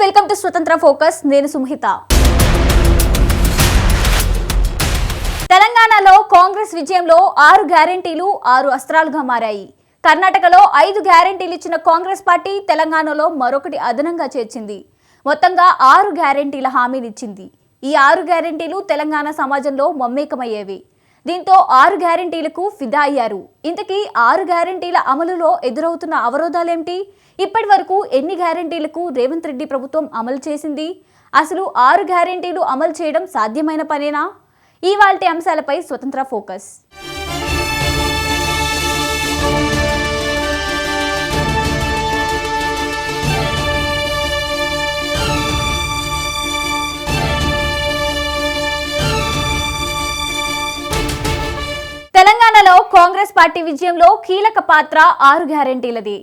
Welcome స్వతంత్ర focus. నేను సుమహిత. తెలంగాణలో కాంగ్రెస్ విజయంలో ఆరు గ్యారెంటీలు ఆరు అస్త్రాలుగా మారాయి. కర్ణాటకలో ఐదు గ్యారెంటీలు ఇచ్చిన కాంగ్రెస్ పార్టీ తెలంగాణలో మరొకటి అదనంగా చేర్చింది. మొత్తంగా ఆరు గ్యారెంటీల హామీనిచ్చింది ఈ ఆరు గ్యారెంటీలు తెలంగాణ సమాజంలో మమ్మేకమయ్యేవి దీంతో ఆరు గ్యారంటీలకు ఫిదా అయ్యారు. ఇంతకీ ఆరు గ్యారంటీల అమలులో ఎదురవుతున్న అవరోధాలేమిటి? ఇప్పటి వరకు ఎన్ని గ్యారెంటీలకు రేవంత్ రెడ్డి ప్రభుత్వం అమలు చేసింది? అసలు ఆరు గ్యారెంటీలు అమలు చేయడం సాధ్యమైన పనేనా? ఇవాల్టి అంశాలపై స్వతంత్ర ఫోకస్. తెలంగాణలో కాంగ్రెస్ పార్టీ విజయంలో కీలక పాత్ర ఆరు గ్యారంటీలది.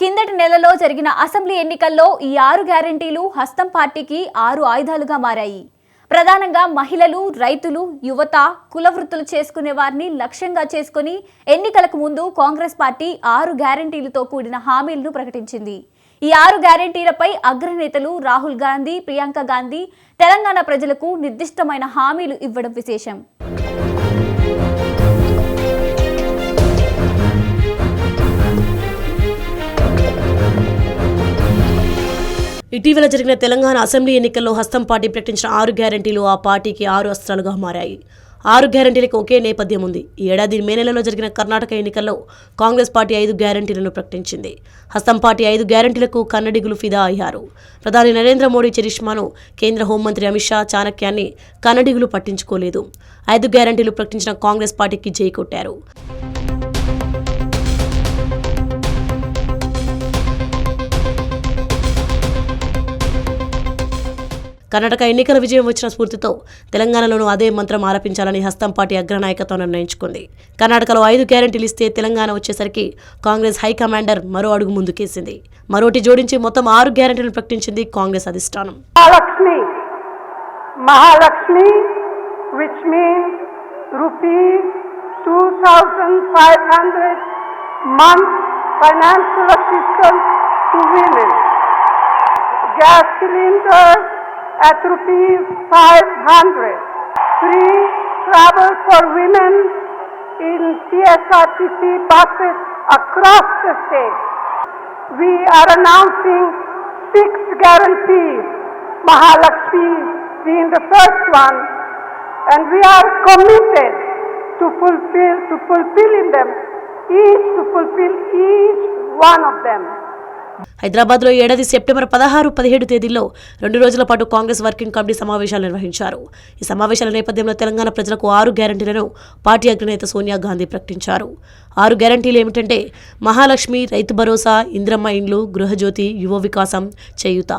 కిందటి నెలలో జరిగిన అసెంబ్లీ ఎన్నికల్లో ఈ ఆరు గ్యారెంటీలు హస్తం పార్టీకి ఆరు ఆయుధాలుగా మారాయి. ప్రధానంగా మహిళలు రైతులు యువత కులవృత్తులు చేసుకునే వారిని లక్ష్యంగా చేసుకుని ఎన్నికలకు ముందు కాంగ్రెస్ పార్టీ ఆరు గ్యారంటీలతో కూడిన హామీలను ప్రకటించింది. ఈ ఆరు గ్యారెంటీలపై అగ్రనేతలు రాహుల్ గాంధీ ప్రియాంక గాంధీ తెలంగాణ ప్రజలకు నిర్దిష్టమైన హామీలు ఇవ్వడం విశేషం. ఇటీవల జరిగిన తెలంగాణ అసెంబ్లీ ఎన్నికల్లో హస్తం పార్టీ ప్రకటించిన ఆరు గ్యారంటీలు ఆ పార్టీకి ఆరు అస్త్రాలుగా మారాయి. ఆరు గ్యారంటీలకు ఒకే నేపథ్యం ఉంది. ఈ ఏడాది మే నెలలో జరిగిన కర్ణాటక ఎన్నికల్లో కాంగ్రెస్ పార్టీ ఐదు గ్యారంటీలను ప్రకటించింది. హస్తం పార్టీ ఐదు గ్యారంటీలకు కన్నడిగులు ఫిదా అయ్యారు. ప్రధాని నరేంద్ర మోడీ చరిష్మాను కేంద్ర హోంమంత్రి అమిత్ షా చాణక్యాన్ని కన్నడిగులు పట్టించుకోలేదు. ఐదు గ్యారంటీలు ప్రకటించిన కాంగ్రెస్ పార్టీకి జై కొట్టారు. కర్ణాటక ఎన్నికల విజయం వచ్చిన స్ఫూర్తితో తెలంగాణలోనూ అదే మంత్రం ఆలపించాలని హస్తం పార్టీ అగ్రనాయకత్వం నిర్ణయించుకుంది. కర్ణాటకలో ఐదు గ్యారెంటీలు ఇస్తే తెలంగాణ వచ్చేసరికి కాంగ్రెస్ హైకమాండర్ మరో అడుగు ముందుకేసింది. మరోటి జోడించి మొత్తం ఆరు గ్యారెంటీలను ప్రకటించింది కాంగ్రెస్ అధిష్టానం. Mahalakshmi Mahalakshmi, two means rupees 2,500 month financial assistance to women. At rupees 500. Free travel for women in TSRTC buses across the state. We are announcing six guarantees, Mahalakshmi being the first one, and we are committed to fulfill, to fulfilling them, each to fulfill each one of them. హైదరాబాద్లో ఏడాది September పదహారు పదిహేడు తేదీల్లో రెండు రోజుల పాటు Congress working committee సమావేశాలు నిర్వహించారు. ఈ సమావేశాల నేపథ్యంలో తెలంగాణ ప్రజలకు ఆరు గ్యారంటీలను పార్టీ అగ్రనేత సోనియా గాంధీ ప్రకటించారు. ఆరు గ్యారంటీలు ఏమిటంటే మహాలక్ష్మి రైతు భరోసా ఇంద్రమ్మ ఇండ్లు గృహజ్యోతి యువ వికాసం చేయుత.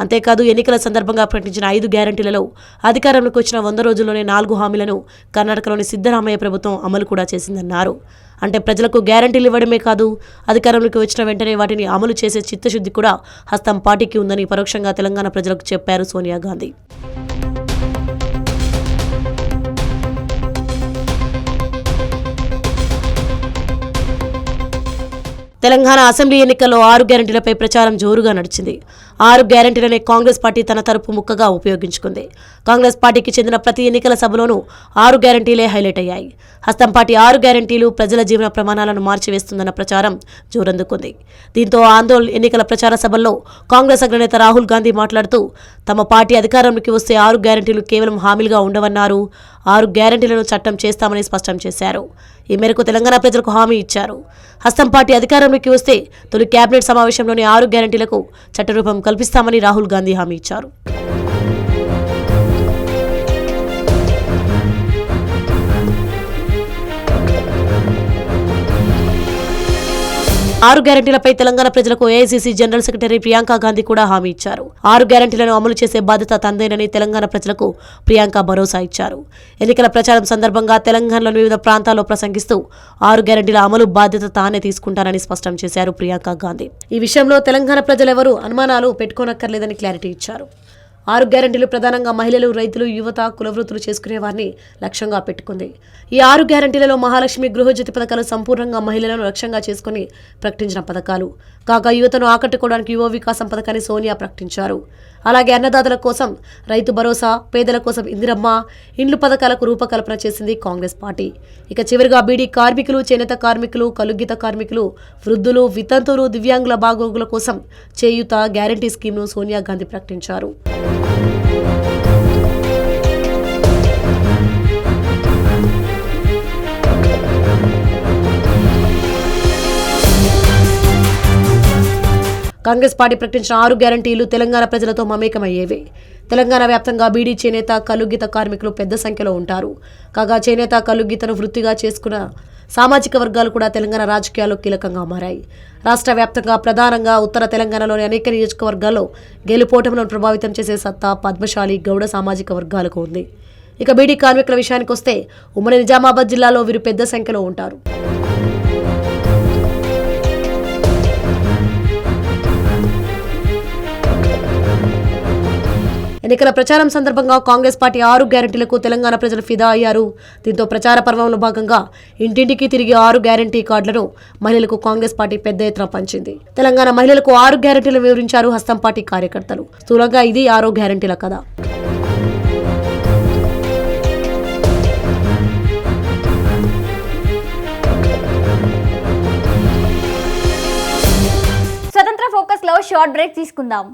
అంతేకాదు ఎన్నికల సందర్భంగా ప్రకటించిన ఐదు గ్యారంటీలలో అధికారంలోకి వచ్చిన వంద రోజుల్లోనే నాలుగు హామీలను కర్ణాటకలోని సిద్ధరామయ్య ప్రభుత్వం అమలు కూడా చేసిందన్నారు. అంటే ప్రజలకు గ్యారంటీలు ఇవ్వడమే కాదు అధికారంలోకి వచ్చిన వెంటనే వాటిని అమలు చేసే చిత్తశుద్ధి కూడా హస్తం పార్టీకి ఉందని పరోక్షంగా తెలంగాణ ప్రజలకు చెప్పారు సోనియా గాంధీ. తెలంగాణ అసెంబ్లీ ఎన్నికల్లో ఆరు గ్యారంటీలపై ప్రచారం జోరుగా నడిచింది. ఆరు గ్యారంటీలనే కాంగ్రెస్ పార్టీ తన తరపు ముక్కగా ఉపయోగించుకుంది. కాంగ్రెస్ పార్టీకి చెందిన ప్రతి ఎన్నికల సభలోనూ ఆరు గ్యారంటీలే హైలైట్ అయ్యాయి. హస్తం పార్టీ ఆరు గ్యారంటీలు ప్రజల జీవన ప్రమాణాలను మార్చివేస్తుందన్న ప్రచారం జోరందుకుంది. దీంతో ఆందోళన ఎన్నికల ప్రచార సభల్లో కాంగ్రెస్ అగ్రనేత రాహుల్ గాంధీ మాట్లాడుతూ తమ పార్టీ అధికారంలోకి వస్తే ఆరు గ్యారంటీలు కేవలం హామీలుగా ఉండవన్నారు. ఆరు గ్యారంటీలను చట్టం చేస్తామని స్పష్టం చేశారు. ఈ మేరకు తెలంగాణ ప్రజలకు హామీ ఇచ్చారు. హస్తం పార్టీ అధికారంలోకి వస్తే తొలి కేబినెట్ సమావేశంలోని ఆరు గ్యారంటీలకు చట్టరూపం కల్పిస్తామని రాహుల్ గాంధీ హామీ ఇచ్చారు. ఆరు గ్యారంటీలపై తెలంగాణ ప్రజలకు AICC general secretary Priyanka Gandhi కూడా హామీ ఇచ్చారు. ఆరు గ్యారంటీలను అమలు చేసే బాధ్యత తందేనని తెలంగాణ ప్రజలకు ప్రియాంక భరోసా ఇచ్చారు. ఎన్నికల ప్రచారం సందర్భంగా తెలంగాణలోని వివిధ ప్రాంతాల్లో ప్రసంగిస్తూ ఆరు గ్యారంటీల అమలు బాధ్యత తానే తీసుకుంటానని స్పష్టం చేశారు ప్రియాంక గాంధీ. ఈ విషయంలో తెలంగాణ ప్రజలెవరూ అనుమానాలు పెట్టుకోనక్కర్లేదని క్లారిటీ ఇచ్చారు. ఆరు గ్యారంటీలు ప్రధానంగా మహిళలు రైతులు యువత కులవృత్తులు చేసుకునే వారిని లక్ష్యంగా పెట్టుకుంది. ఈ ఆరు గ్యారెంటీలలో మహాలక్ష్మి గృహజ్యోతి పథకాలు సంపూర్ణంగా మహిళలను లక్ష్యంగా చేసుకుని ప్రకటించిన పథకాలు. కాగా యువతను ఆకట్టుకోవడానికి యువ వికాసం పథకాన్ని సోనియా ప్రకటించారు. అలాగే అన్నదాతల కోసం రైతు భరోసా పేదల కోసం ఇందిరమ్మ ఇండ్లు పథకాలకు రూపకల్పన చేసింది కాంగ్రెస్ పార్టీ. ఇక చివరిగా బీడీ కార్మికులు చేనేత కార్మికులు కలుగిత కార్మికులు వృద్ధులు వితంతులు దివ్యాంగుల బాగోగుల కోసం చేయుత గ్యారంటీ స్కీమ్ను సోనియా గాంధీ ప్రకటించారు. కాంగ్రెస్ పార్టీ ప్రకటించిన ఆరు గ్యారంటీలు తెలంగాణ ప్రజలతో మమేకమయ్యేవి. తెలంగాణ వ్యాప్తంగా బీడీ చేనేత కలుగీత కార్మికులు పెద్ద సంఖ్యలో ఉంటారు. కాగా చేనేత కలుగీతను వృత్తిగా చేసుకున్న సామాజిక వర్గాలు కూడా తెలంగాణ రాజకీయాల్లో కీలకంగా మారాయి. రాష్ట్ర వ్యాప్తంగా ప్రధానంగా ఉత్తర తెలంగాణలోని అనేక నియోజకవర్గాల్లో గెలుపోటములను ప్రభావితం చేసే సత్తా పద్మశాలి గౌడ సామాజిక వర్గాలకు ఉంది. ఇక బీడీ కార్మికుల విషయానికి వస్తే ఉమ్మడి నిజామాబాద్ జిల్లాలో వీరు పెద్ద సంఖ్యలో ఉంటారు. ఎన్నికల ప్రచారం సందర్భంగా కాంగ్రెస్ పార్టీ ఆరు గ్యారెంటీలకు తెలంగాణ ప్రజలు ఫిదా అయ్యారు. దీంతో ప్రచార పర్వంలో భాగంగా ఇంటింటికి తిరిగి ఆరు గ్యారెంటీ కార్డులను మహిళలకు కాంగ్రెస్ పార్టీ పెద్ద ఎత్తున పంచింది. తెలంగాణ మహిళలకు ఆరు గ్యారెంటీలు వివరించారు హస్తం పార్టీ కార్యకర్తలు. స్థూలంగా ఇది ఆరో గ్యారెంటీల కథ. స్వతంత్ర ఫోకస్లో షార్ట్ బ్రేక్ తీసుకుందాం.